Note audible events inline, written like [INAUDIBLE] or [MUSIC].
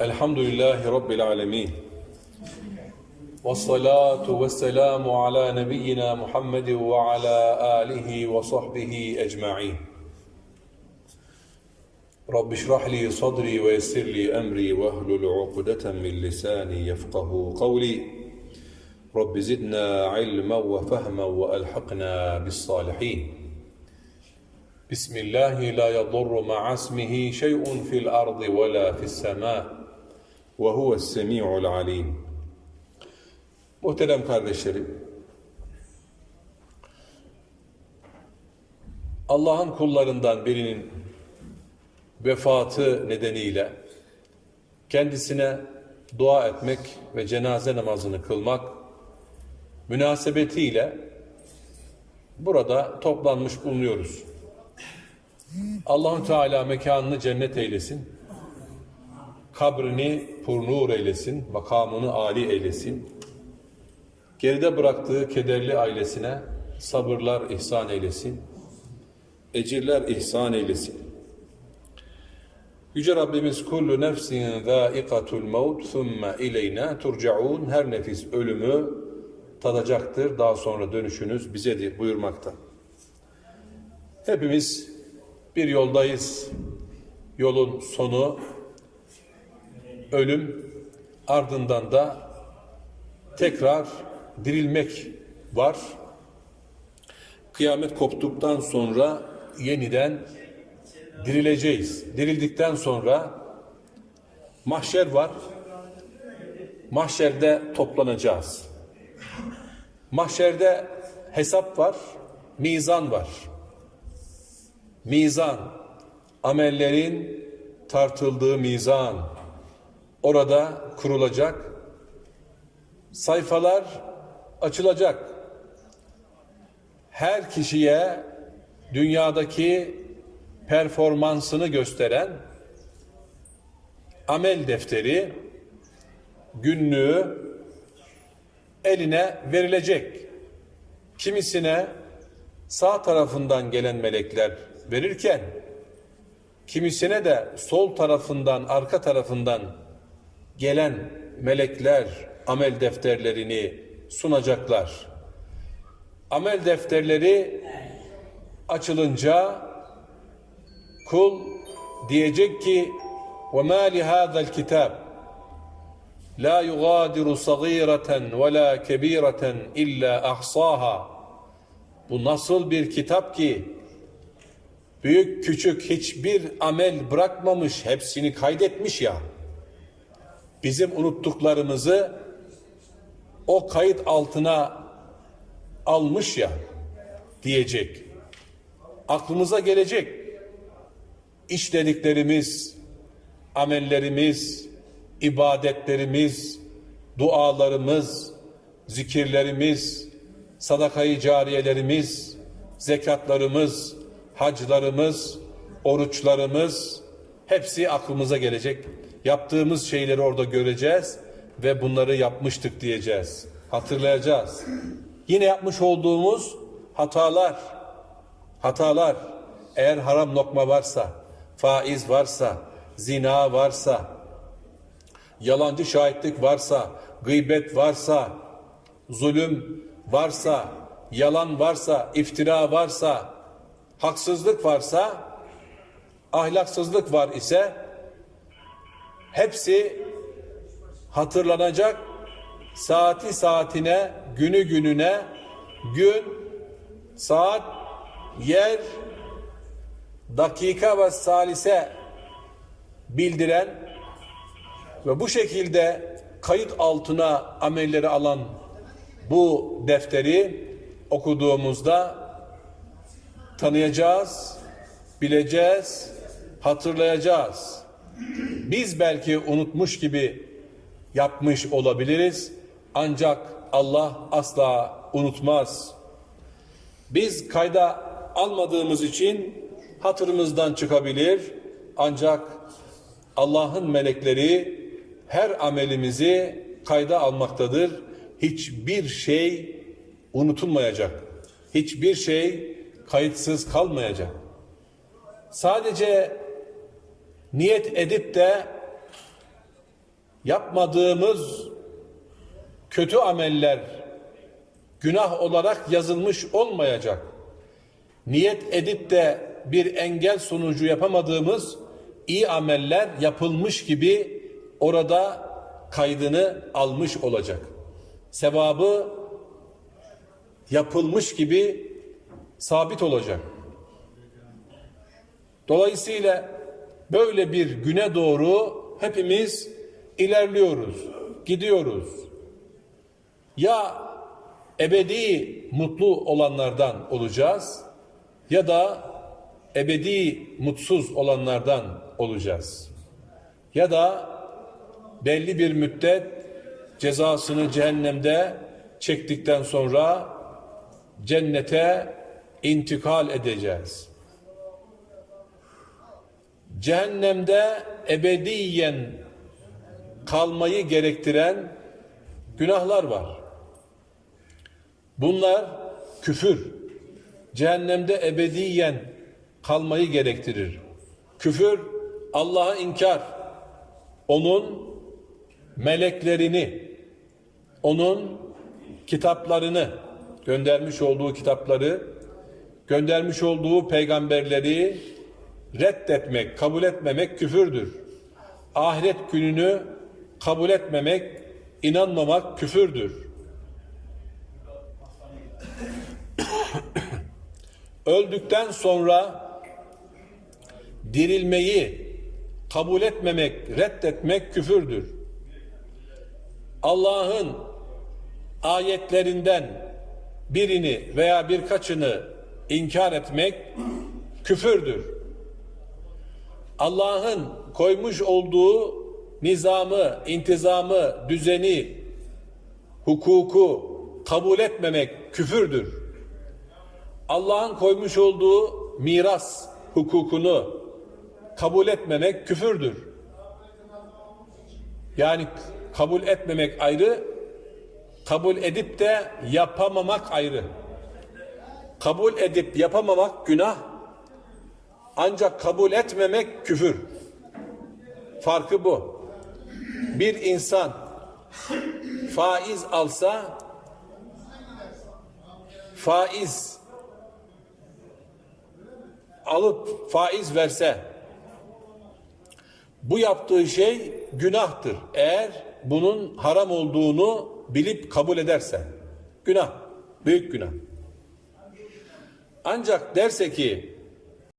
الحمد لله رب العالمين. والصلاة والسلام على نبينا محمد وعلى آله وصحبه أجمعين. رب اشرح لي صدري ويسر لي أمري واهلل عقدة من لساني يفقه قولي. رب زدنا علما وفهما وألحقنا بالصالحين. بسم الله لا يضر مع اسمه شيء في الأرض ولا في السماء. ve huve semi'ul alim. Muhterem kardeşlerim, Allah'ın kullarından birinin vefatı nedeniyle kendisine dua etmek ve cenaze namazını kılmak münasebetiyle burada toplanmış bulunuyoruz. Allahü Teala mekanını cennet eylesin. Kabrini purnur eylesin, makamını âli eylesin. Geride bıraktığı kederli ailesine sabırlar ihsan eylesin. Ecirler ihsan eylesin. Yüce Rabbimiz kullu nefsin zâikatul mevt thumme ileyna turcaun her nefis ölümü tadacaktır. Daha sonra dönüşünüz bizedir buyurmakta. Hepimiz bir yoldayız. Yolun sonu ölüm ardından da tekrar dirilmek var. Kıyamet koptuktan sonra yeniden dirileceğiz. Dirildikten sonra mahşer var. Mahşerde toplanacağız. Mahşerde hesap var, mizan var. Mizan, amellerin tartıldığı mizan. Orada kurulacak. Sayfalar açılacak. Her kişiye dünyadaki performansını gösteren amel defteri, günlüğü eline verilecek. Kimisine sağ tarafından gelen melekler verirken, kimisine de sol tarafından, arka tarafından gelen melekler amel defterlerini sunacaklar. Amel defterleri açılınca kul diyecek ki وَمَا لِهَذَا الْكِتَابِ لَا يُغَادِرُ صَغِيرَةً وَلَا كَبِيرَةً اِلَّا اَحْصَاهَا Bu nasıl bir kitap ki büyük küçük hiçbir amel bırakmamış, hepsini kaydetmiş ya. Bizim unuttuklarımızı o kayıt altına almış ya diyecek. Aklımıza gelecek. İşlediklerimiz, amellerimiz, ibadetlerimiz, dualarımız, zikirlerimiz, sadakayı cariyelerimiz, zekatlarımız, haclarımız, oruçlarımız hepsi aklımıza gelecek. Yaptığımız şeyleri orada göreceğiz ve bunları yapmıştık diyeceğiz. Hatırlayacağız. Yine yapmış olduğumuz hatalar, hatalar eğer haram lokma varsa, faiz varsa, zina varsa, yalancı şahitlik varsa, gıybet varsa, zulüm varsa, yalan varsa, iftira varsa, haksızlık varsa, ahlaksızlık var ise hepsi hatırlanacak saati saatine, günü gününe, gün, saat, yer, dakika ve salise bildiren ve bu şekilde kayıt altına amelleri alan bu defteri okuduğumuzda tanıyacağız, bileceğiz, hatırlayacağız. Biz belki unutmuş gibi yapmış olabiliriz ancak Allah asla unutmaz. Biz kayda almadığımız için hatırımızdan çıkabilir ancak Allah'ın melekleri her amelimizi kayda almaktadır. Hiçbir şey unutulmayacak. Hiçbir şey kayıtsız kalmayacak. Sadece niyet edip de yapmadığımız kötü ameller günah olarak yazılmış olmayacak. Niyet edip de bir engel sonucu yapamadığımız iyi ameller yapılmış gibi orada kaydını almış olacak. Sevabı yapılmış gibi sabit olacak. Dolayısıyla böyle bir güne doğru hepimiz ilerliyoruz, gidiyoruz. Ya ebedi mutlu olanlardan olacağız ya da ebedi mutsuz olanlardan olacağız. Ya da belli bir müddet cezasını cehennemde çektikten sonra cennete intikal edeceğiz. Cehennemde ebediyen kalmayı gerektiren günahlar var. Bunlar küfür. Cehennemde ebediyen kalmayı gerektirir. Küfür Allah'a inkar. Onun meleklerini, onun kitaplarını, göndermiş olduğu kitapları, göndermiş olduğu peygamberleri reddetmek, kabul etmemek küfürdür. Ahiret gününü kabul etmemek, inanmamak küfürdür. [COUGHS] Öldükten sonra dirilmeyi kabul etmemek, reddetmek küfürdür. Allah'ın ayetlerinden birini veya birkaçını inkar etmek küfürdür. Allah'ın koymuş olduğu nizamı, intizamı, düzeni, hukuku kabul etmemek küfürdür. Allah'ın koymuş olduğu miras hukukunu kabul etmemek küfürdür. Yani kabul etmemek ayrı, kabul edip de yapamamak ayrı. Kabul edip yapamamak günah, ancak kabul etmemek küfür. Farkı bu. Bir insan faiz alsa faiz alıp faiz verse bu yaptığı şey günahtır. Eğer bunun haram olduğunu bilip kabul ederse günah, büyük günah. Ancak derse ki